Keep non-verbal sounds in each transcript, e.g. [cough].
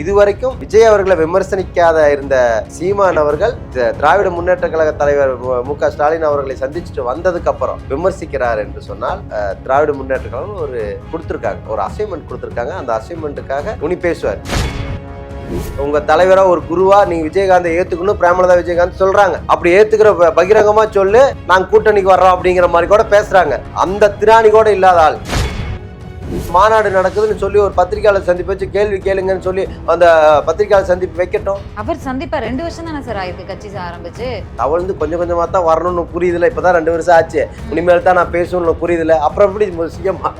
இதுவரைக்கும் விஜய் அவர்களை விமர்சனிக்காத இருந்த சீமான் அவர்கள் திராவிட முன்னேற்ற கழக தலைவர் மு- க ஸ்டாலின் அவர்களை சந்திச்சுட்டு வந்ததுக்கு அப்புறம் விமர்சிக்கிறார் என்று சொன்னால் திராவிட முன்னேற்ற கழகம் ஒரு கொடுத்துருக்காங்க. ஒரு அசைன்மெண்ட் கொடுத்துருக்காங்க. அந்த அசைன்மெண்ட்டுக்காக துணி பேசுவார். உங்க தலைவரா ஒரு குருவா நீங்க விஜயகாந்தை ஏத்துக்கணும். பிரேமலதா விஜயகாந்த் சொல்றாங்க. அப்படி ஏத்துக்கிற பகிரங்கமா சொல்லு. நாங்க கூட்டணிக்கு வர்றோம் அப்படிங்கிற மாதிரி கூட பேசுறாங்க. அந்த திராணி கூட இல்லாத ஆள். மாநாடு நடக்குதுன்னு சொல்லி ஒரு பத்திரிகையாளர் சந்திப்பு வச்சு கேள்வி கேளுங்கன்னு சொல்லி அந்த பத்திரிகையாளர் சந்திப்பு வைக்கட்டும். அவர் சந்திப்பா? ரெண்டு வருஷம் தானே சார் ஆயிருக்கு கட்சி ஆரம்பிச்சு. தவழ்ந்து கொஞ்சம் கொஞ்சமா தான் வரணும்னு புரியுதுல இப்பதான் ரெண்டு வருஷம் ஆச்சு. இனிமேல் தான் நான் பேசணும்னு புரியுதுல. அப்புறம் எப்படி சிஎம்மா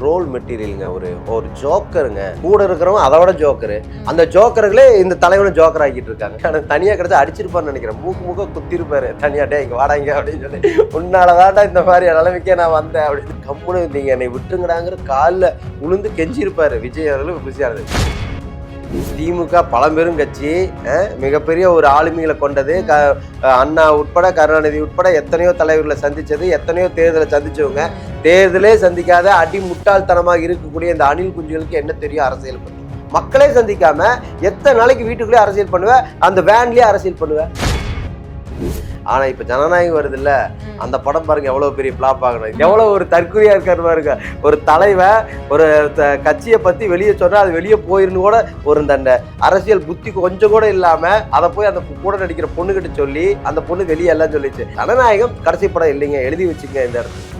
ட்ரோல் மெட்டீரியலுங்க ஒரு ஒரு ஜோக்கருங்க கூட இருக்கிறவங்க அதை விட ஜோக்கரு அந்த ஜோக்கர்களே இந்த தலைவனை ஜோக்கர் ஆக்கிட்டு இருக்காங்க. எனக்கு தனியாக கிடச்சி அடிச்சிருப்பான்னு நினைக்கிறேன். மூக்கு மூக்க குத்திருப்பாரு. தனியாக டே இங்கே வாடாங்க அப்படின்னு சொல்லி. உன்னாலதான்டா இந்த மாதிரி நிலைமைக்கே நான் வந்தேன் அப்படின்னு. கம்முன்னு நீங்கள் என்னை விட்டுங்கடாங்கிற காலில் உளுந்து கெஞ்சிருப்பாரு விஜய் அவர்கள் விஜயானது திமுக பழம்பெரும் கட்சி மிகப்பெரிய ஒரு ஆளுமைகளை கொண்டது. க அண்ணா உட்பட கருணாநிதி உட்பட எத்தனையோ தலைவர்களை சந்தித்தது எத்தனையோ தேர்தலை சந்தித்தவங்க தேர்தலே சந்திக்காத அடி முட்டாள்தனமாக இருக்கக்கூடிய இந்த அணில் குஞ்சுகளுக்கு என்ன தெரியும் அரசியல் பத்தி மக்களே சந்திக்காம எத்தனை நாளைக்கு வீட்டுக்குள்ளே அரசியல் பண்ணுவேன் அந்த வேன்லயே அரசியல் பண்ணுவேன் ஆனா இப்ப ஜனநாயகம் வருது இல்ல அந்த படம் பாருங்க எவ்வளவு பெரிய பிளாப் ஆகணும். எவ்வளவு ஒரு தற்கொலையா இருக்காரு பாருங்க. ஒரு தலைவன் ஒரு கட்சியை பத்தி வெளியே சொன்னா அது வெளியே போயிருந்து கூட ஒரு இந்த அரசியல் புத்தி கொஞ்சம் கூட இல்லாம அதை போய் அந்த கூட நடிக்கிற பொண்ணுகிட்ட சொல்லி அந்த பொண்ணு வெளியே எல்லாம் சொல்லிச்சு. ஜனநாயகம் கடைசி படம் இல்லைங்க எழுதி வச்சுங்க இந்த இடத்துல.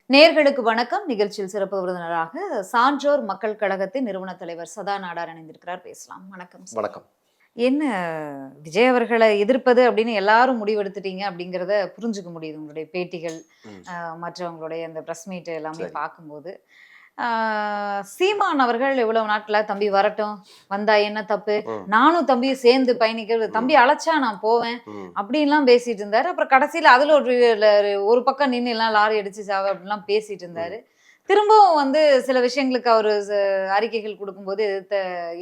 நேர்களுக்கு வணக்கம். நிகழ்ச்சியில் சிறப்பு விருந்தினராக சான்றோர் மக்கள் கழகத்தின் நிறுவன தலைவர் சதா நாடார் இணைந்திருக்கிறார். பேசலாம். வணக்கம். வணக்கம். என்ன விஜய் அவர்களை எதிர்ப்பது அப்படின்னு எல்லாரும் முடிவெடுத்துட்டீங்க அப்படிங்கிறத புரிஞ்சுக்க முடியுது உங்களுடைய பேட்டிகள் மற்றவங்களுடைய அந்த ப்ரெஸ் மீட் எல்லாமே. பார்க்கும்போது. சீமான் அவர்கள் இவ்வளவு நாட்களா தம்பி வரட்டும் வந்தா என்ன தப்பு. நானும் தம்பியும் சேர்ந்து பயணிக்கிறது தம்பி அழைச்சா நான் போவேன். அப்படின்லாம் பேசிட்டு இருந்தாரு. அப்புறம் கடைசியில அதுல ஒரு ஒரு பக்கம் நின்று எல்லாம் லாரி அடிச்சு சாவ அப்படிலாம் பேசிட்டு இருந்தாரு. திரும்பவும் வந்து சில விஷயங்களுக்கு அவர் அறிக்கைகள் கொடுக்கும்போது எதிர்த்த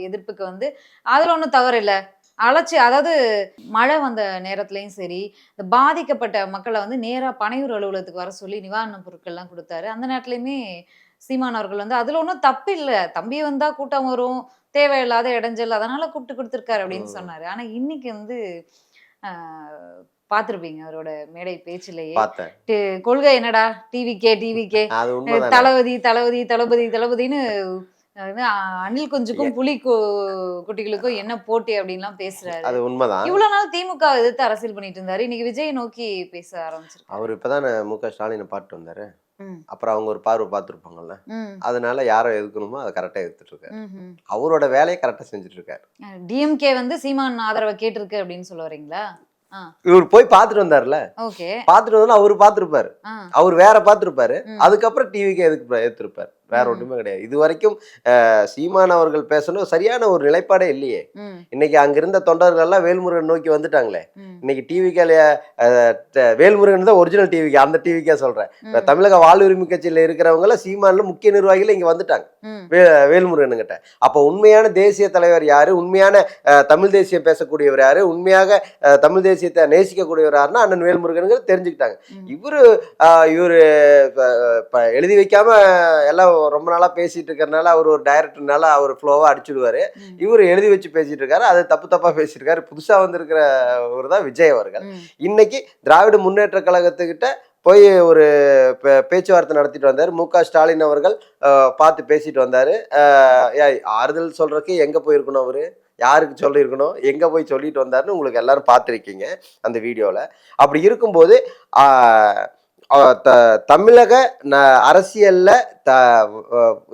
எதிர்ப்புக்கு வந்து அதுல ஒன்றும் தவறு இல்லை அழைச்சி அதாவது மழை வந்த நேரத்துலையும் சரி இந்த பாதிக்கப்பட்ட மக்களை வந்து நேரா பனையூர் அலுவலகத்துக்கு வர சொல்லி நிவாரணப் பொருட்கள்லாம் கொடுத்தாரு. அந்த நேரத்துலையுமே சீமான் அவர்கள் வந்து அதுல ஒன்றும் தப்பு இல்லை. தம்பி வந்தா கூட்டம் வரும். தேவையில்லாத இடைஞ்சல். அதனால கூப்பிட்டு கொடுத்துருக்காரு. அப்படின்னு. சொன்னாரு. ஆனா இன்னைக்கு வந்து ஆஹ், பார்த்திருப்பீங்க அவரோட மேடை பேச்சிலேயே. கொள்கை என்னடா? டிவிக்கே டிவிக்கே. [laughs] அது உண்மைதான் தளபதி தளபதி தளபதி தளபதின்னு அணில் குஞ்சுக்கும் புலி கு- குட்டிகளுக்கும் என்ன போட்டி அப்படின்லாம் பேசுறாரு. அது உண்மைதான். இவ்வளவு நாள் திமுக எதிர்த்து அரசியல் பண்ணிட்டு இருந்தாரு. இன்னைக்கு விஜய் நோக்கி பேச ஆரம்பிச்சிருக்காரு. அவர் இப்பதானே மு க ஸ்டாலினை பாட்டு வந்தாரு? அப்புறம் அவங்க ஒரு பார்வை பார்த்துருப்பாங்கல்ல? அதனால யாரை எதுக்கணுமோ அதை கரெக்டாக எடுத்துட்டு இருக்காரு. அவரோட வேலையை கரெக்டாக செஞ்சுட்டு இருக்காரு. டிஎம்கே வந்து சீமான் ஆதரவை கேட்டிருக்கு அப்படின்னு சொல்ல வரீங்களா? இவர் போய் பார்த்துட்டு வந்தார்ல ஓகே. பார்த்துட்டு வந்தா அவரு பார்த்துருப்பாரு. ஆ. அவர் வேற பார்த்துருப்பாரு. ம். அதுக்கப்புறம் டிவிக்கு எதுக்கு எடுத்திருப்பாரு? வேற. ஒன்றுமே கிடையாது. இது வரைக்கும் சீமான் அவர்கள் பேசணும் சரியான ஒரு நிலைப்பாடே இல்லையே. இன்னைக்கு அங்கிருந்த தொண்டர்கள் எல்லாம் வேல்முருகன் நோக்கி வந்துட்டாங்களே. இன்னைக்கு டிவிக்கே வேல்முருகன் தான் ஒரிஜினல் டிவிக்கு அந்த டிவிக்கே சொல்றேன். தமிழக வாழ்வுரிமை கட்சியில இருக்கிறவங்க எல்லாம் சீமான்ல முக்கிய நிர்வாகிகள் இங்க வந்துட்டாங்க. வே- வேல்முருகனுங்கிட்ட அப்போ உண்மையான தேசிய தலைவர் யாரு? உண்மையான தமிழ் தேசியம் பேசக்கூடியவர் யாரு? உண்மையாக தமிழ் தேசியத்தை நேசிக்கக்கூடியவர் யாருன்னா அண்ணன் வேல்முருகனுங்கிறது தெரிஞ்சுக்கிட்டாங்க. இவரு இவரு எழுதி வைக்காம எல்லாம் ரொம்ப நாளா பேசிட்டு இருக்கறனால அவர் ஒரு டைரக்டர்னால அவர் ஃப்ளோவா அடிச்சுடுவாரு. இவர் எழுதி வச்சு பேசிட்டு இருக்காரு. அது தப்பு தப்பா பேசிட்டு இருக்காரு. புதுசா வந்திருக்கிறவர் தான் விஜய் அவர்கள். இன்னைக்கு திராவிட முன்னேற்ற கழகத்துக்கிட்ட போய் ஒரு பேச்சுவார்த்தை நடத்திட்டு வந்தார். மு க ஸ்டாலின் அவர்கள் பார்த்து பேசிட்டு வந்தாரு. ஆறுதல் சொல்றதுக்கு எங்க போயிருக்கணும் அவரு? யாருக்கு சொல்லியிருக்கணும்? எங்க போய் சொல்லிட்டு வந்தாருன்னு உங்களுக்கு எல்லாரும் பார்த்துருக்கீங்க அந்த வீடியோல. அப்படி இருக்கும்போது தமிழக ந- அரசியல்ல த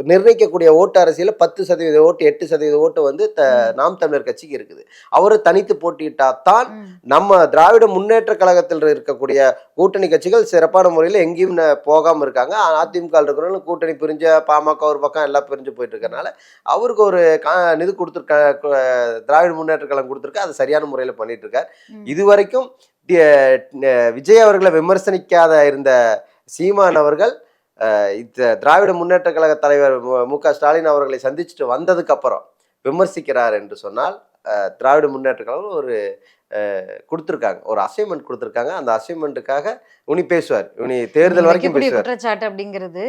நிர்ணயிக்கக்கூடிய ஓட்டு அரசியல பத்து சதவீத ஓட்டு எட்டு சதவீத ஓட்டு வந்து த நாம் தமிழர் கட்சிக்கு இருக்குது. அவரு தனித்து போட்டியிட்டா தான். நம்ம திராவிட முன்னேற்ற கழகத்தில் இருக்கக்கூடிய கூட்டணி கட்சிகள் சிறப்பான முறையில் எங்கேயும் ந- போகாம இருக்காங்க. அதிமுக இருக்கிறவங்க கூட்டணி பிரிஞ்ச பாமக ஒரு பக்கம் எல்லாம் பிரிஞ்சு போயிட்டு இருக்கறனால அவருக்கு ஒரு இது கொடுத்துருக்க திராவிட முன்னேற்ற கழகம் கொடுத்துருக்கு. அது சரியான முறையில் பண்ணிட்டு இருக்கார் அஹ் விஜய் அவர்களை விமர்சனிக்காத இருந்த சீமான் அவர்கள் இந்த திராவிட முன்னேற்ற கழக தலைவர் மு- க. ஸ்டாலின் அவர்களை சந்திச்சுட்டு வந்ததுக்கு அப்புறம் விமர்சிக்கிறார் என்று சொன்னால் திராவிட முன்னேற்ற கழகம் ஒரு கொடுத்திருக்காங்க. ஒரு அசைன்மெண்ட் கொடுத்திருக்காங்க. அந்த அசைன்மெண்ட்டுக்காக உனி பேசுவார். உனி தேர்தல் வரைக்கும் குற்றச்சாட்டு அப்படிங்கிறது.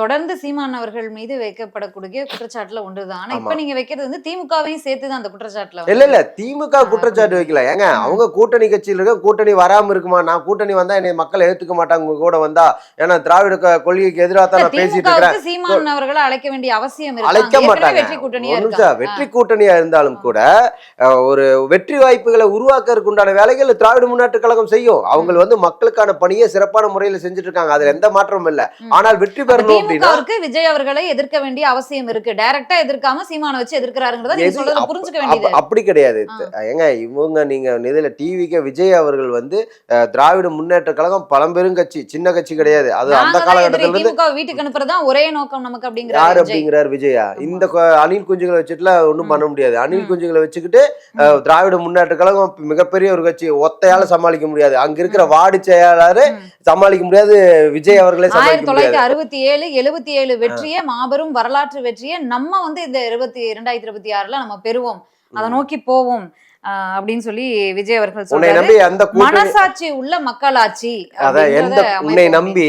தொடர்ந்து சீமான் அவர்கள் மீது வைக்கப்படக்கூடிய குற்றச்சாட்டுல ஒன்றுதான். ஆனா இப்ப. நீங்க வைக்கிறது வந்து திமுகவையும் சேர்த்து தான் அந்த குற்றச்சாட்டுல இல்ல இல்ல. திமுக குற்றச்சாட்டு வைக்கல. ஏங்க. அவங்க கூட்டணி கட்சியில் இருக்க கூட்டணி வராம இருக்குமா? நான் கூட்டணி வந்தா என்னை மக்கள் ஏத்துக்க மாட்டாங்க உங்க கூட வந்தா. ஏன்னா திராவிட கொள்கைக்கு எதிராக தான் நான் பேசிட்டு இருக்கிறேன். சீமான் அவர்களை அழைக்க வேண்டிய அவசியம் அழைக்க மாட்டாங்க. வெற்றி கூட்டணியா வெற்றி கூட்டணியா இருந்தாலும் கூட ஒரு வெற்றி வாய்ப்புகளை உருவாக்குறதுக்கு உண்டான வேலைகள் திராவிட முன்னேற்ற கழகம் செய்யும். அவங்க வந்து மக்களுக்கான பணியை சிறப்பான முறையில் செஞ்சுட்டு இருக்காங்க. அதுல எந்த மாற்றமும் இல்ல. ஆனால் வெற்றி பெறணும் அப்படின்னா விஜய் அவர்களை எதிர்க்க வேண்டிய அவசியம் இருக்கு. டைரக்டா எதிர்க்காம சீமானை வச்சு எதிர்க்கிறாருங்கிறத புரிஞ்சுக்க வேண்டியது. அப்படி கிடையாது. ஏங்க இவங்க நீங்க இதுல டிவிக்கு விஜய் அவர்கள் வந்து திராவிட முன்னேற்ற கழகம் பழம்பெரும் கட்சி சின்ன கட்சி கிடையாது. அது அந்த காலகட்டத்துல திமுக வீட்டுக்கு அனுப்புறதுதான் ஒரே நோக்கம் நமக்கு யார் அப்படிங்கிற விஜய். அப்படிங்கிறார் விஜயா? இந்த அணில் குஞ்சுகளை வச்சுட்டுலாம் ஒன்றும். பண்ண முடியாது. அணில். குஞ்சுகளை வச்சுக்கிட்டு திராவிட முன்னேற்ற கழகம் மிகப்பெரிய ஒரு கட்சி. ஒத்தையால சமாளிக்க முடியாது. அங்க இருக்கிற வார்டு செயலாளர். சமாளிக்க முடியாது. விஜய் அவர்களே ஆயிரத்தி தொள்ளாயிரத்தி அறுபத்தி ஏழு எழுபத்தி ஏழு வெற்றியை மாபெரும் வரலாற்று வெற்றியை நம்ம வந்து இந்த இருபத்தி இரண்டாயிரத்தி இருபத்தி ஆறுல நம்ம பெறுவோம். அதை நோக்கி போவோம். அப்படின்னு சொல்லி விஜய் அவர்கள் சொல்றாரு. மனசாட்சி உள்ள மக்களாட்சி அதான் எந்த உன்னை நம்பி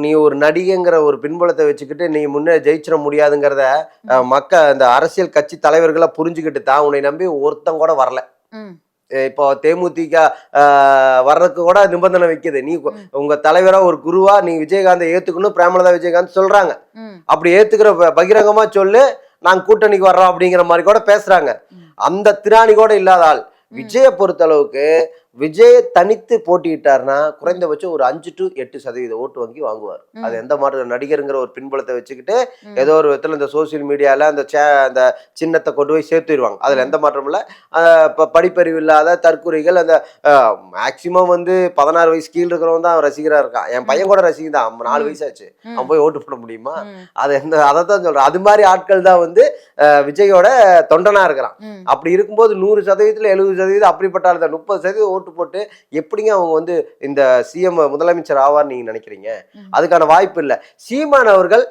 நீ ஒரு நடிகைங்கிற ஒரு பின்புலத்தை வச்சுக்கிட்டு நீ முன்னே ஜெயிச்சிட முடியாதுங்கிறத அஹ், மக்க அந்த அரசியல் கட்சி தலைவர்களை புரிஞ்சுக்கிட்டு தான் உன்னை நம்பி ஒருத்தன் கூட வரல. இப்போ தேமுதிக வர்றதுக்கு கூட நிபந்தனை வைக்குது நீ. உங்க தலைவரா ஒரு குருவா நீ விஜயகாந்தை ஏத்துக்கணும் பிரேமலதா விஜயகாந்த் சொல்றாங்க. அப்படி ஏத்துக்கிற பகிரங்கமா சொல்லு நாங்க கூட்டணிக்கு வர்றோம் அப்படிங்கிற மாதிரி கூட பேசுறாங்க. அந்த திராணி கூட இல்லாத ஆள் விஜய பொறுத்த அளவுக்கு விஜய் தனித்து போட்டியிட்டாருன்னா குறைந்தபட்சம் ஒரு அஞ்சு டு எட்டு சதவீத ஓட்டு வங்கி வாங்குவார். அது எந்த மாதிரி நடிகருங்கிற ஒரு பின்புலத்தை வச்சுக்கிட்டு. ஏதோ ஒரு விதத்துல இந்த சோசியல் மீடியால அந்த சே அந்த சின்னத்தை கொண்டு போய் சேர்த்துருவாங்க அதுல எந்த மாற்றமும் இல்லை படிப்பறிவு இல்லாத தற்குறிகள் அந்த மேக்சிமம் வந்து பதினாறு வயசு கீழ் இருக்கிறவன் தான் ரசிகரா இருக்கான் என் பையன் கூட ரசிகன் தான் நாலு. வயசாச்சு. அவன் போய் ஓட்டு போட முடியுமா. அது எந்த அதை தான் சொல்றேன் அது மாதிரி ஆட்கள் தான் வந்து விஜயோட தொண்டனா இருக்கிறான். அப்படி இருக்கும்போது நூறு சதவீதத்துல எழுபது சதவீதம் அப்படிப்பட்ட முப்பது சதவீதம் ஓட்டு போட்டு எப்படிங்க அவங்க வந்து இந்த சிஎம் முதலமைச்சர் ஆவார்னு நீங்க நினைக்கிறீங்க. அதுக்கான வாய்ப்பு இல்லை. சீமான் அவர்கள்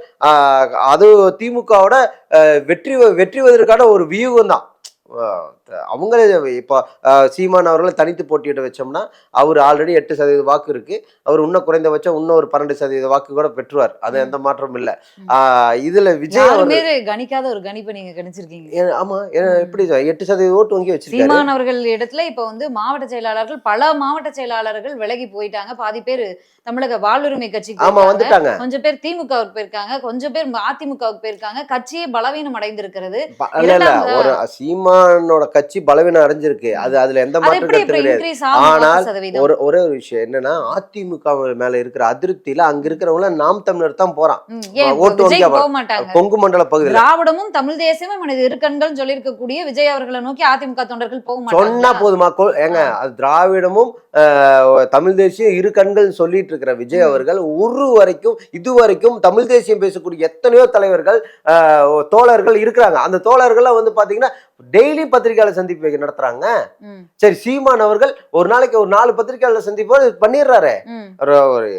அது திமுகவோட வெற்றி வெற்றிவதற்கான ஒரு வியூகம் தான் அவங்களே இப்போ சீமான் அவர்களை தனித்து போட்டியிட வச்சோம்னா அவர் ஆல்ரெடி எட்டு சதவீத வாக்கு இருக்கு. அவர் இன்னும் குறைந்தபட்சம் இன்னும் ஒரு பன்னெண்டு சதவீத வாக்கு கூட பெற்றுவார். அது. எந்த மாற்றமும் இல்லை. இதுல விஜய் கணிக்காத ஒரு கணிப்பை நீங்க கணிச்சிருக்கீங்க. ஆமா. எப்படி எட்டு சதவீத ஓட்டு வங்கி வச்சிருக்காரு. சீமான் அவர்கள் இடத்துல இப்ப வந்து மாவட்ட செயலாளர்கள் பல மாவட்ட செயலாளர்கள் விலகி போயிட்டாங்க. பாதி பேர் தமிழக வாழ்வுரிமை கட்சிக்கு ஆமா. வந்துட்டாங்க. கொஞ்சம் பேர் திமுகவுக்கு போயிருக்காங்க. கொஞ்சம் பேர் அதிமுகவுக்கு போயிருக்காங்க. கட்சியே பலவீனம் அடைந்திருக்கிறது சீமானோட கட்சி பலவீனம் அடைஞ்சிருக்கு. அது அதுல எந்த அது மாற்று எப்படி கருத்து கிடையாது. ஆனால் ஒரு ஒரே ஒரு விஷயம் என்னன்னா அதிமுக மேல இருக்கிற அதிருப்தியில அங்க இருக்கிறவங்கள நாம் தமிழர் தான் போறான். ஓட்டு வங்கி கொங்கு மண்டல பகுதியில. திராவிடமும் தமிழ் தேசியமும் எனது இருக்கண்கள் சொல்லியிருக்கக்கூடிய விஜய் அவர்களை நோக்கி அதிமுக தொண்டர்கள் போக சொன்னா போதுமா? ஏங்க அது திராவிடமும் தமிழ் தேசியம் இரு கண்கள் சொல்லிட்டு இருக்கிற விஜய். அவர்கள் ஒரு வரைக்கும் இது வரைக்கும் தமிழ் தேசியம் பேசக்கூடிய எத்தனையோ தலைவர்கள் தோழர்கள் இருக்கிறாங்க. அந்த தோழர்கள்லாம் வந்து பாத்தீங்கன்னா டெய்லி பத்திரிகையாளர் சந்திப்பு நடத்துறாங்க. சரி சீமான் அவர்கள் ஒரு நாளைக்கு ஒரு நாலு பத்திரிகையாளர் சந்திப்பு பண்ணிடுறாரு. ஒரு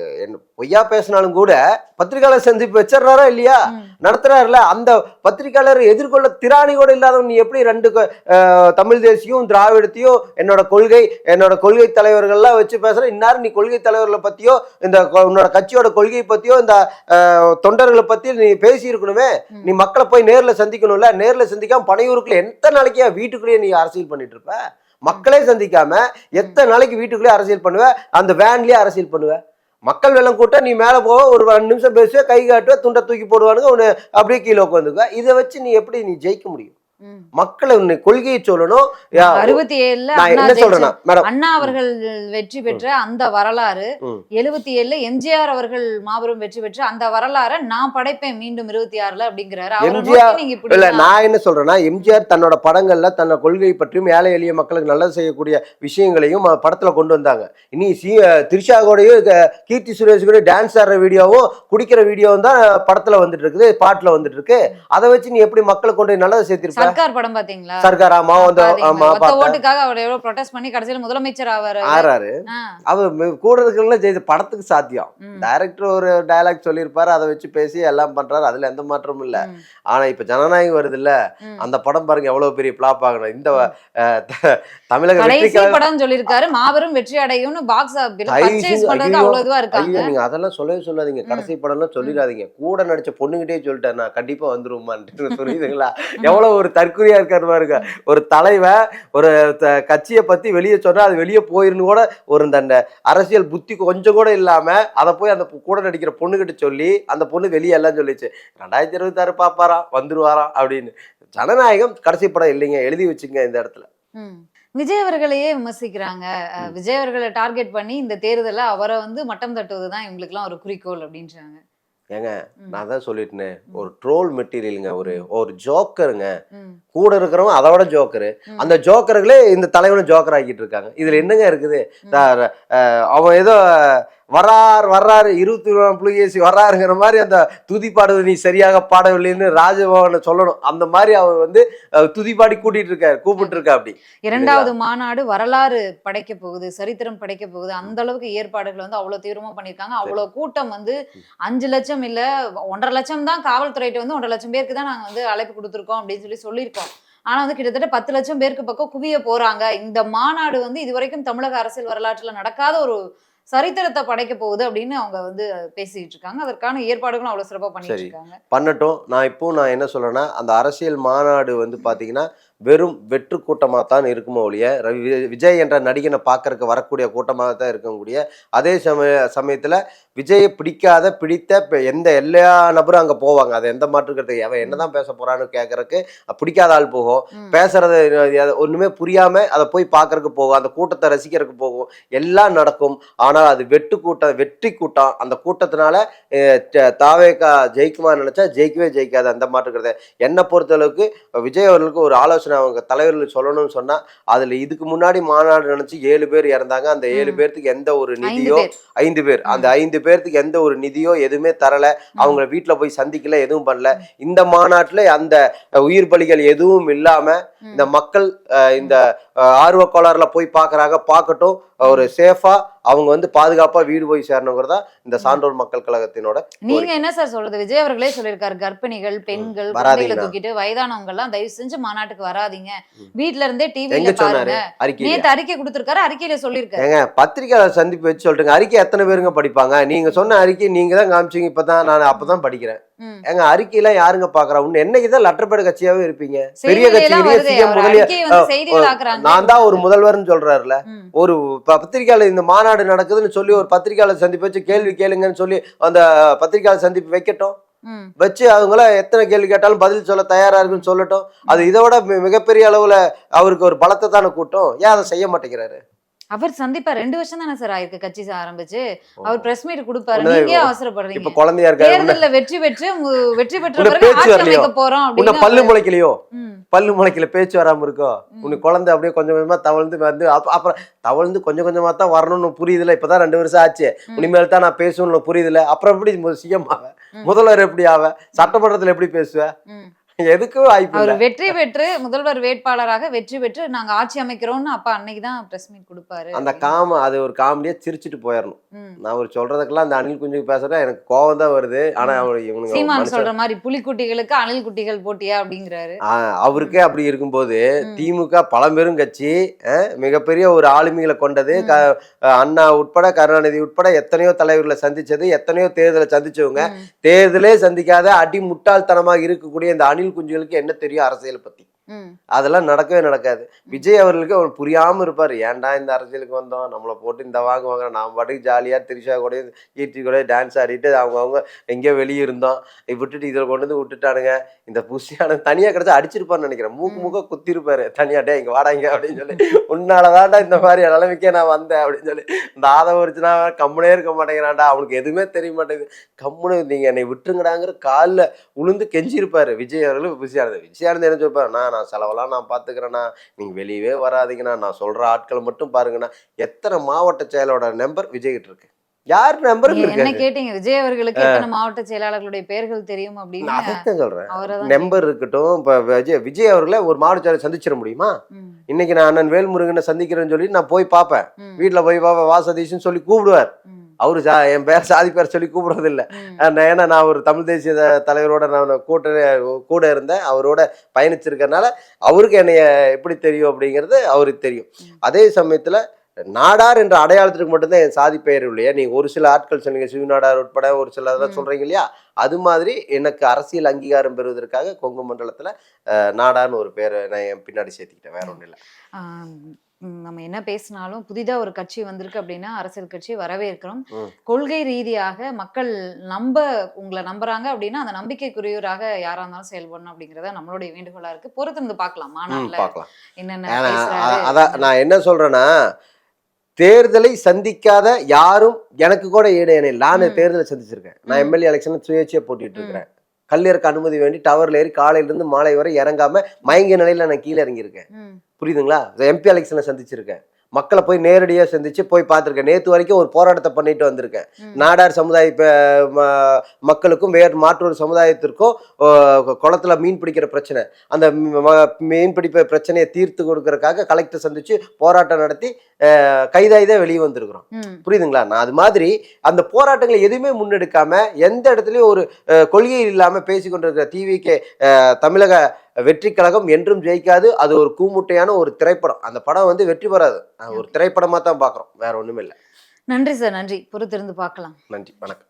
பொய்யா பேசினாலும் கூட பத்திரிகையாளர் சந்திப்பு வச்சிடுறாரா இல்லையா. நடத்துறாருல. அந்த பத்திரிகையாளர் எதிர்கொள்ள திராணி கூட இல்லாதவன் நீ எப்படி ரெண்டு தமிழ் தேசியம் திராவிடத்தையும் என்னோட கொள்கை என்னோட கொள்கை தலைவர்கள்லாம் வச்சு பேசுற இன்னாரும் நீ கொள்கை தலைவர்களை பத்தியோ இந்த உன்னோட கட்சியோட கொள்கை பத்தியோ இந்த தொண்டர்களை பத்தி நீ பேசி இருக்கணுமே ம். நீ மக்களை போய் நேர்ல சந்திக்கணும்ல. நேர்ல சந்திக்காம பனையூருக்குள்ள எத்தனை நாளைக்கு வீட்டுக்குள்ளேயே நீ அரசியல் பண்ணிட்டு இருப்ப? மக்களே சந்திக்காம எத்தனை நாளைக்கு வீட்டுக்குள்ளேயே அரசியல் பண்ணுவ? அந்த வேன்லயே அரசியல் பண்ணுவ? மக்கள் வெள்ளம் கூட்ட நீ மேலே போக ஒரு ரெண்டு நிமிஷம் பேசுவ கை காட்டுவ துண்டை தூக்கி போடுவானுங்க உன்னை அப்படியே கீழே உட்காந்துக்க இதை வச்சு நீ எப்படி நீ ஜெயிக்க முடியும்? மக்களை உன்னை கொள்கையை சொல்லணும். அறுபத்தி ஏழுல அண்ணா என்ன ஜெயிச்ச- சொல்றேன்னா மேடம் அண்ணா அவர்கள் வெற்றி பெற்ற அந்த வரலாறு. எழுபத்தி ஏழுல எம்ஜிஆர் அவர்கள் மாபெரும் வெற்றி பெற்ற அந்த வரலாறை நான் படைப்பேன் மீண்டும் இருபத்தி ஆறுல அப்படிங்கிறாரு எம்ஜிஆர் இல்ல நான் என்ன சொல்றேன்னா எம்ஜிஆர் தன்னோட படங்கள்ல தன்னோட கொள்கை பற்றியும் ஏழை எளிய மக்களுக்கு நல்லது செய்யக்கூடிய விஷயங்களையும் படத்துல கொண்டு வந்தாங்க. இனி சி திரிஷா கூடயும் கீர்த்தி சுரேஷ் கூட டான்ஸ் ஆடுற வீடியோவும் குடிக்கிற வீடியோவும் தான் படத்துல வந்துட்டு இருக்குது பாட்டுல வந்துட்டு இருக்கு. அதை வச்சு நீ எப்படி மக்களை கொண்டு நல்லதை சேர்த்திருப்ப? சர்க்கார் படம் பாத்தீங்களா? சர்க்கார் ஆமா வந்து? ஆமா ஓட்டுக்காக அவர் எவ்வளவு ப்ரொடெஸ்ட் பண்ணி கடைசியில முதலமைச்சர் ஆவாரு. ஆறாரு. அவர் கூட இருக்கிறதுல ஜெயித்த படத்துக்கு சாத்தியம். டைரக்டர் ஒரு டயலாக் சொல்லியிருப்பாரு அதை வச்சு பேசி எல்லாம் பண்றாரு அதுல எந்த மாற்றமும் இல்ல. ஆனா இப்ப ஜனநாயகம் வருது இல்ல. அந்த படம் பாருங்க எவ்வளவு பெரிய பிளாப் ஆகணும். இந்த தமிழக படம் சொல்லியிருக்காரு மாபெரும் வெற்றி அடையும்னு பாக்ஸ் நீங்க அதெல்லாம் சொல்லவே சொல்லாதீங்க. கடைசி படம்லாம் சொல்லிடாதீங்க. கூட நடிச்ச பொண்ணுகிட்டே சொல்லிட்டேன் நான் கண்டிப்பா வந்துருமான்ட்டு புரியுதுங்களா எவ்வளவு ஒரு தற்குறியா இருக்காரு பாருங்க. ஒரு தலைவன் ஒரு கட்சியை பத்தி வெளியே சொன்னா அது வெளியே போயிருந்து கூட ஒரு இந்த அரசியல் புத்தி கொஞ்சம் கூட இல்லாம அதை போய் அந்த கூட நடிக்கிற பொண்ணுகிட்ட சொல்லி அந்த பொண்ணு வெளியே எல்லாம் சொல்லிச்சு. ரெண்டாயிரத்தி இருபத்தாறு பாப்பாராம் வந்துருவாராம் அப்படின்னு. ஜனநாயகம் கடைசி படம் இல்லைங்க. எழுதி வச்சுங்க இந்த இடத்துல. விஜய் அவர்களையே விமர்சிக்கிறாங்க. விஜய் அவர்களை டார்கெட் பண்ணி இந்த தேர்தலை அவரை வந்து மட்டம் தட்டுவதுதான் இவங்களுக்குலாம் ஒரு குறிக்கோள் அப்படின்றாங்க. ஏங்க. நான் தான் சொல்லிட்டேனே ஒரு ட்ரோல் மெட்டீரியலுங்க ஒரு ஒரு ஜோக்கருங்க. கூட இருக்கிறவன் அதோட ஜோக்கரு. ம். அந்த ஜோக்கர்களே இந்த தலைவனை ஜோக்கர் ஆக்கிட்டு இருக்காங்க. இதுல என்னங்க இருக்குது? அவன் ஏதோ வர்றார் வர்றாரு இருபத்தி ஒன்றாம் புலிகேசி வர்றாருங்கிற மாதிரி அந்த துதி பாடுவது நீ சரியாக பாடவில்லைன்னு ராஜபவனை சொல்லணும். அந்த மாதிரி அவர் வந்து துதி பாடி கூட்டிட்டு இருக்காரு கூப்பிட்டு இருக்கா அப்படி. இரண்டாவது மாநாடு வரலாறு படைக்க போகுது சரித்திரம் படைக்க போகுது. அந்த அளவுக்கு ஏற்பாடுகள் வந்து அவ்வளவு தீவிரமா பண்ணிருக்காங்க அவ்வளவு கூட்டம் வந்து அஞ்சு லட்சம் இல்ல ஒன்றரை லட்சம் தான் காவல்துறையிட்ட வந்து ஒன்றரை லட்சம் பேருக்கு தான் நாங்க வந்து அழைப்பு கொடுத்துருக்கோம் அப்படின்னு சொல்லி சொல்லியிருக்கோம். ஆனா வந்து கிட்டத்தட்ட பத்து லட்சம் பேருக்கு பக்கம் குவிய போறாங்க. இந்த மாநாடு வந்து இதுவரைக்கும் தமிழக அரசியல் வரலாற்றுல நடக்காத ஒரு சரித்திரத்தை படைக்க போகுது அப்படின்னு அவங்க வந்து பேசிட்டு இருக்காங்க. அதற்கான ஏற்பாடுகளும் அவ்வளவு சிறப்பா பண்ணிட்டு. இருக்காங்க. பண்ணட்டும். நான் இப்போ நான் என்ன சொல்றேன்னா அந்த அரசியல் மாநாடு வந்து பாத்தீங்கன்னா வெறும் வெற்று கூட்டமாக தான் இருக்குமோ ஒழிய ரவி விஜய் என்ற நடிகனை பார்க்கறக்கு வரக்கூடிய கூட்டமாக தான் இருக்கக்கூடிய அதே சமய சமயத்தில் விஜயை பிடிக்காத பிடித்த எந்த எல்லா நபரும் அங்கே போவாங்க. அதை எந்த மாற்றுக்கிறது அவன் என்னதான் பேச போறான்னு கேட்கறக்கு பிடிக்காத ஆள் போகும். பேசுறது அது ஒண்ணுமே புரியாம அதை போய் பார்க்கறக்கு போகும். அந்த கூட்டத்தை ரசிக்கிறதுக்கு போகும். எல்லாம் நடக்கும். ஆனால் அது வெட்டு கூட்டம் வெற்றி கூட்டம். அந்த கூட்டத்தினால அஹ், த- தாவேகா ஜெயிக்குமா நினைச்சா ஜெயிக்கவே ஜெயிக்காது. அந்த மாற்றுக்கிறது என்னை பொறுத்தளவுக்கு விஜய் அவர்களுக்கு ஒரு ஆலோசனை அவங்க தலைவர்கள் சொல்லணும்னு சொன்னா அதுல இதுக்கு முன்னாடி மாநாடு நினைச்சு ஏழு பேர் இறந்தாங்க. அந்த ஏழு. பேர்த்துக்கு எந்த ஒரு நிதியோ ஐந்து பேர். அந்த ஐந்து பேர்த்துக்கு எந்த ஒரு நிதியோ எதுவுமே தரல. அவங்க வீட்டுல போய் சந்திக்கல எதுவும் பண்ணல. இந்த மாநாட்டுல அந்த உயிர் பலிகள் எதுவும் இல்லாம. இந்த மக்கள் இந்த ஆர்வ கோளாறுல போய் பார்க்கறாங்க பார்க்கட்டும் ஒரு சேஃபா அவங்க வந்து பாதுகாப்பா வீடு போய் சேரணுங்கிறதா இந்த சான்றோர் மக்கள் கழகத்தினோட நீங்க என்ன சார் சொல்றது? விஜய் அவர்களே சொல்லியிருக்காரு கர்ப்பிணிகள் பெண்கள் குழந்தைகளை. தூக்கிட்டு வயதானவங்க எல்லாம் தயவு செஞ்சு மாநாட்டுக்கு வராதீங்க. வீட்ல இருந்தே சொன்னாரு? பாருங்க. அறிக்கை நேத்து அறிக்கை கொடுத்திருக்காரு அறிக்கையில சொல்லியிருக்காரு. ஏங்க பத்திரிக்கையாளர் சந்திப்பு வச்சு சொல்லிட்டுங்க. அறிக்கை எத்தனை பேருங்க படிப்பாங்க? நீங்க சொன்ன அறிக்கை நீங்க தான் காமிச்சீங்க இப்பதான் நான் அப்பதான் படிக்கிறேன். ம். ஏங்க அறிக்கையெல்லாம் யாருங்க பாக்குறா? உன்ன என்னைக்குதான் லெட்டர் பேட் கட்சியாவே இருப்பீங்க? பெரிய செய்திகளெல்லாம் கட்சியிலேயே வருதே, சிஎம் அவர் முதலிய அறிக்கையை வந்து செய்திகள் ஆக்குறாங்க. நான் தான் ஒரு முதல்வர்னு சொல்றாருல. ஒரு ப- பத்திரிக்கையாளர் இந்த மாநாடு நடக்குதுன்னு சொல்லி ஒரு பத்திரிக்கையாளர் சந்திப்பு வச்சு கேள்வி கேளுங்கன்னு சொல்லி அந்த பத்திரிக்கையாளர் சந்திப்பு வைக்கட்டும். வச்சு அவங்கள எத்தனை கேள்வி கேட்டாலும் பதில் சொல்ல தயாரா இருக்குன்னு சொல்லட்டும். அது இதை விட மி- மிகப்பெரிய அளவுல அவருக்கு ஒரு பலத்தை தானே கூட்டம். ஏன் அதை செய்ய மாட்டேங்கிறாரு? அவர் சந்திப்பா ரெண்டு வருஷம் தானே சார் ஆயிருக்கு கட்சி ஆரம்பிச்சு அவர் பிரஸ் மீட் கொடுப்பாரு நீங்க அவசரப்படுறீங்க இப்ப குழந்தையா இருக்காரு தேர்தல்ல வெற்றி பெற்று வெற்றி பெற்ற பிறகு பேச்சு ஆட்சி? அமைக்க போறோம் அப்படின்னு பல்லு முளைக்கலையோ. பல்லு முளைக்கல பேச்சு வராம இருக்கோ. உனக்கு குழந்தை அப்படியே கொஞ்சம் கொஞ்சமா தவழ்ந்து வந்து அப்ப- அப்புறம் தவழ்ந்து கொஞ்சம் கொஞ்சமா தான் வரணும்னு புரியுதுல இப்பதான் ரெண்டு வருஷம் ஆச்சு. இனிமேல் தான் நான் பேசணும்னு புரியுதுல அப்புறம் எப்படி சிஎம் ஆவ. முதல்வர் எப்படி ஆவ சட்டமன்றத்துல எப்படி பேசுவ ம். எதுக்கும் வாய்ப்பு அவர் வெற்றி பெற்று முதல்வர் வேட்பாளராக வெற்றி பெற்று நாங்க ஆட்சி அமைக்கிறோம்னு அப்ப அன்னைக்கு தான் பிரஸ் மீட் கொடுப்பாரு அந்த காம அது ஒரு காமெடியா சிரிச்சிட்டு போயிடணும். நான் ஒரு சொல்றதுக்கெல்லாம் அந்த அணில் குஞ்சுக்கு பேசுறேன் எனக்கு கோவம் தான் வருது. ஆனா. அவர் இவனுங்க சீமான் சொல்ற மாதிரி புலிக்குட்டிகளுக்கு அணில் குட்டிகள் போட்டியா அப்படிங்கிறாரு. அவருக்கே அப்படி இருக்கும்போது. திமுக பழம்பெரும் கட்சி மிகப்பெரிய ஒரு ஆளுமைகளை கொண்டது. அண்ணா உட்பட கருணாநிதி உட்பட எத்தனையோ தலைவர்களை சந்திச்சது எத்தனையோ தேர்தலை சந்திச்சவங்க. தேர்தலே சந்திக்காத அடி முட்டாள்தனமாக இருக்கக்கூடிய இந்த அணில் குஞ்சுகளுக்கு என்ன தெரியும் அரசியல் பற்றி அதெல்லாம் நடக்கவே நடக்காது. விஜய் அவர்களுக்கு அவர் புரியாம இருப்பாரு. ஏன்டா இந்த அரசியலுக்கு வந்தோம்? நம்மளை போட்டு இந்த வாங்க வாங்க நான் பாட்டுக்கு ஜாலியா திரிஷா கூட கீர்த்தி கூட டான்ஸ் ஆடிட்டு அவங்க அவங்க எங்கேயோ வெளியே இருந்தோம். விட்டுட்டு இதில் கொண்டு வந்து விட்டுட்டானுங்க. இந்த புஷியான தனியா கிடைச்சா அடிச்சிருப்பான்னு நினைக்கிறேன். மூக்கு மூக்க குத்திருப்பாரு. தனியா டே இங்க வாடாங்க அப்படின்னு சொல்லி. உன்னாலதான்டா இந்த மாதிரி நிலைமைக்கே நான் வந்தேன் அப்படின்னு சொல்லி. இந்த ஆதவ இருந்துச்சுன்னா கம்முனே இருக்க மாட்டேங்கிறான்டா. அவனுக்கு எதுவுமே தெரிய மாட்டேங்குது. கம்முனு நீங்க என்னை விட்டுருங்கடாங்கிற காலில் உளுந்து கெஞ்சிருப்பாரு. விஜய் அவர்களும் விஜயானந்த் விஜயானந்த் என்ன சொல்லிப்பாருண்ணா நான் செலவெல்லாம் நான் பார்த்துக்கிறேண்ணா நீங்கள் வெளியவே வராதீங்கண்ணா. நான் சொல்கிற ஆட்களை மட்டும் பாருங்கண்ணா. எத்தனை மாவட்ட செயலோட நம்பர் விஜய்கிட்ட இருக்கு? யார் நம்பர் என்ன கேட்டீங்க? விஜய் அவர்களுக்கு எத்தனை மாவட்ட செயலாளர்களுடைய பெயர்கள் தெரியும் நான் அப்படின்னு அதைத்தான் சொல்றேன். நம்பர் இருக்கட்டும் இப்போ விஜய் விஜய் அவர்களை ஒரு மாவட்ட செயலர் சந்திச்சிட முடியுமா? இன்னைக்கு நான் அண்ணன் வேல்முருகனை சந்திக்கிறேன்னு சொல்லி நான் போய் பார்ப்பேன். வீட்டில் போய் பார்ப்பேன் வா சதீஷ்னு சொல்லி கூப்பிடுவார். அவரு சா என் பேர் சாதி பேர் சொல்லி கூப்பிடுறது இல்ல ம். நான் ஏன்னா நான் ஒரு தமிழ் தேசிய தலைவரோட நான் கூட்ட கூட இருந்தேன். அவரோட பயணிச்சிருக்கறனால அவருக்கு என்னைய எப்படி தெரியும் அப்படிங்கிறது அவருக்கு தெரியும். அதே சமயத்துல நாடார் என்ற அடையாளத்துக்கு மட்டும்தான் என் சாதி பெயர் இல்லையா? நீங்க ஒரு சில ஆட்கள் சொன்னீங்க சிவநாடார் உட்பட ஒரு சில இதெல்லாம் ம். சொல்றீங்க இல்லையா? அது மாதிரி எனக்கு அரசியல் அங்கீகாரம் பெறுவதற்காக கொங்கு மண்டலத்துல அஹ், நாடார்னு ஒரு பேரை நான் என் பின்னாடி சேர்த்துக்கிட்டேன். வேற ஒண்ணும் இல்லை. நம்ம என்ன பேசினாலும் புதிதா ஒரு கட்சி வந்திருக்கு அப்படின்னா அரசியல் கட்சி வரவேற்கிறோம். கொள்கை ரீதியாக மக்கள் நம்ப உங்களை நம்புறாங்க அப்படின்னா அந்த நம்பிக்கைக்குரியவராக யாரா இருந்தாலும் செயல்படணும் அப்படிங்கறத நம்மளுடைய வேண்டுகோளா இருக்கு பொறுத்திருந்து பார்க்கலாம் மாநாட்டுல என்னென்ன அதான் நான் என்ன சொல்றேன்னா தேர்தலை சந்திக்காத யாரும் எனக்கு கூட ஈடு இணை. நான். தேர்தலை சந்திச்சிருக்கேன் நான். எம்எல்ஏ எலெக்ஷன் சுயேட்சையா போட்டிட்டு. இருக்கிறேன் கல்லிறக்க அனுமதி வேண்டி டவர்ல ஏறி காலையில இருந்து மாலை வரை இறங்காம மயங்கிய நிலையில நான் கீழே இறங்கியிருக்கேன் புரியுதுங்களா? எம்பி எலெக்ஷன்ல சந்திச்சிருக்கேன். மக்களை போய் நேரடியா சந்திச்சு போய் பார்த்திருக்கேன். நேத்து வரைக்கும் ஒரு போராட்டத்தை பண்ணிட்டு வந்திருக்கேன். நாடார் சமுதாய மக்களுக்கும் வேறு மாற்றொரு சமுதாயத்திற்கும் குளத்துல மீன் பிடிக்கிற பிரச்சனை அந்த மீன் பிடிப்ப பிரச்சனையை தீர்த்து கொடுக்கறதுக்காக கலெக்டர் சந்திச்சு போராட்டம் நடத்தி கைதாகி தான் வெளியே வந்திருக்கிறோம். புரியுதுங்களா? நான் அது மாதிரி அந்த போராட்டங்களை எதுவுமே முன்னெடுக்காம எந்த இடத்துலயும் ஒரு கொள்கை இல்லாம பேசி கொண்டிருக்கிற டிவிகே தமிழக வெற்றி கழகம் என்றும் ஜெயிக்காது. அது ஒரு கூமுட்டையான ஒரு திரைப்படம். அந்த படம் வந்து வெற்றி பெறாது. ஒரு திரைப்படமா தான் பாக்குறோம் வேற ஒண்ணுமே இல்லை நன்றி சார். நன்றி. பொறுத்திருந்து பார்க்கலாம். நன்றி. வணக்கம்.